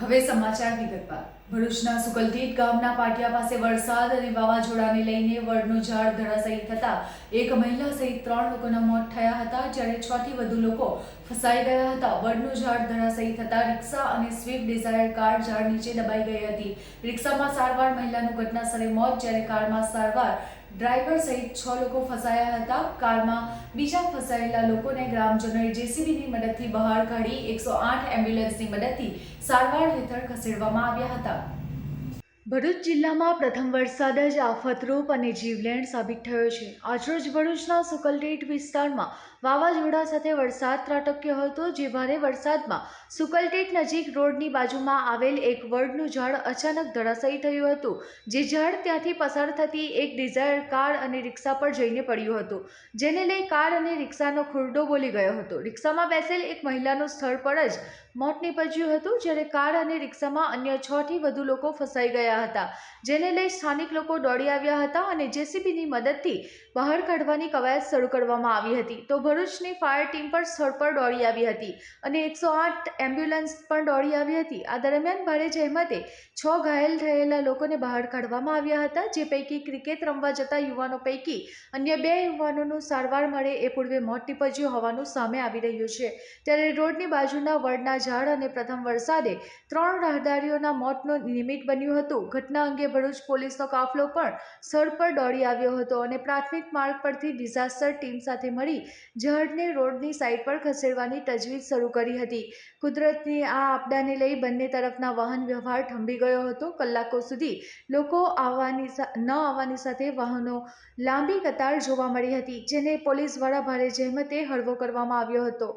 હવે સમાચાર વિગતવાર ભરૂચના સુકલતીત ગામના પાટિયા પાસે વરસાદ અને વાવાઝોડાને લઈને વડનું ઝાડ ધરાશાયી થતા એક મહિલા સહિત ત્રણ લોકોના મોત થયા હતા, જ્યારે છ થી વધુ લોકો ફસાઈ ગયા હતા. વડનું ઝાડ ધરાશાયી થતા રિક્ષા અને સ્વિફ્ટ ડિઝાયર કાર ઝાડ નીચે દબાઈ ગઈ હતી. રિક્ષામાં સારવાર મહિલાનું ઘટનાસ્થળે મોત, જ્યારે કારમાં સારવાર ડ્રાઈવર સહિત છ લોકો ફસાયા હતા. કારમાં બીજા ફસાયેલા લોકોને ગ્રામજનોએ જેસીબીની મદદથી બહાર કાઢી એકસો આઠ એમ્બ્યુલન્સની મદદથી સારવાર હેઠળ ખસેડવામાં આવ્યા હતા. ભરૂચ જિલ્લામાં પ્રથમ વરસાદ જ આફતરૂપ અને જીવલેણ સાબિત થયો છે. આજરોજ ભરૂચના સુકલટેટ વિસ્તારમાં વાવાઝોડા સાથે વરસાદ ત્રાટક્યો હતો, જે ભારે વરસાદમાં સુકલટેટ નજીક રોડની બાજુમાં આવેલ એક વડનું ઝાડ અચાનક ધરાશાયી થયું હતું, જે ઝાડ ત્યાંથી પસાર થતી એક ડિઝાયર કાર અને રિક્ષા પર જઈને પડ્યું હતું. જેને લઈ કાર અને રિક્ષાનો ખુરડો બોલી ગયો હતો. રિક્ષામાં બેસેલ એક મહિલાનું સ્થળ પર જ મોત નીપજ્યું હતું, જ્યારે કાર અને રિક્ષામાં અન્ય છથી વધુ લોકો ફસાઈ ગયા હતા. જેને લઈ સ્થાનિક લોકો દોડી આવ્યા હતા અને જેસીબીની મદદથી બહાર કાઢવાની કવાયત શરૂ કરવામાં આવી હતી. તો ભરૂચની ફાયર ટીમ પણ સ્થળ પર દોડી આવી હતી અને એકસો આઠ એમ્બ્યુલન્સ પણ દોડી આવી હતી. આ દરમિયાન ભારે જહેમતે છ ઘાયલ થયેલા લોકોને બહાર કાઢવામાં આવ્યા હતા, જે પૈકી ક્રિકેટ રમવા જતા યુવાનો પૈકી અન્ય બે યુવાનોનું સારવાર મળે એ પૂર્વે મોત નીપજ્યું હોવાનું સામે આવી રહ્યું છે. ત્યારે રોડની બાજુના વડના ઝાડ અને પ્રથમ વરસાદે ત્રણ રાહદારીઓના મોતનું નિમિત્ત બન્યું હતું. ઘટના અંગે ભરૂચ પોલીસનો કાફલો પણ સ્થળ પર દોડી આવ્યો હતો અને પ્રાથમિક માર્ગ પરથી ડિઝાસ્ટર ટીમ સાથે મળી ઝાડને રોડની સાઈડ પર ખસેડવાની તજવીજ શરૂ કરી હતી. કુદરતની આ આપદાને લઈ બંને તરફના વાહન વ્યવહાર થંભી ગયો હતો. કલાકો સુધી લોકો આવવાની ન આવવાની સાથે વાહનો લાંબી કતાર જોવા મળી હતી, જેને પોલીસ દ્વારા ભારે જહેમતે હળવો કરવામાં આવ્યો હતો.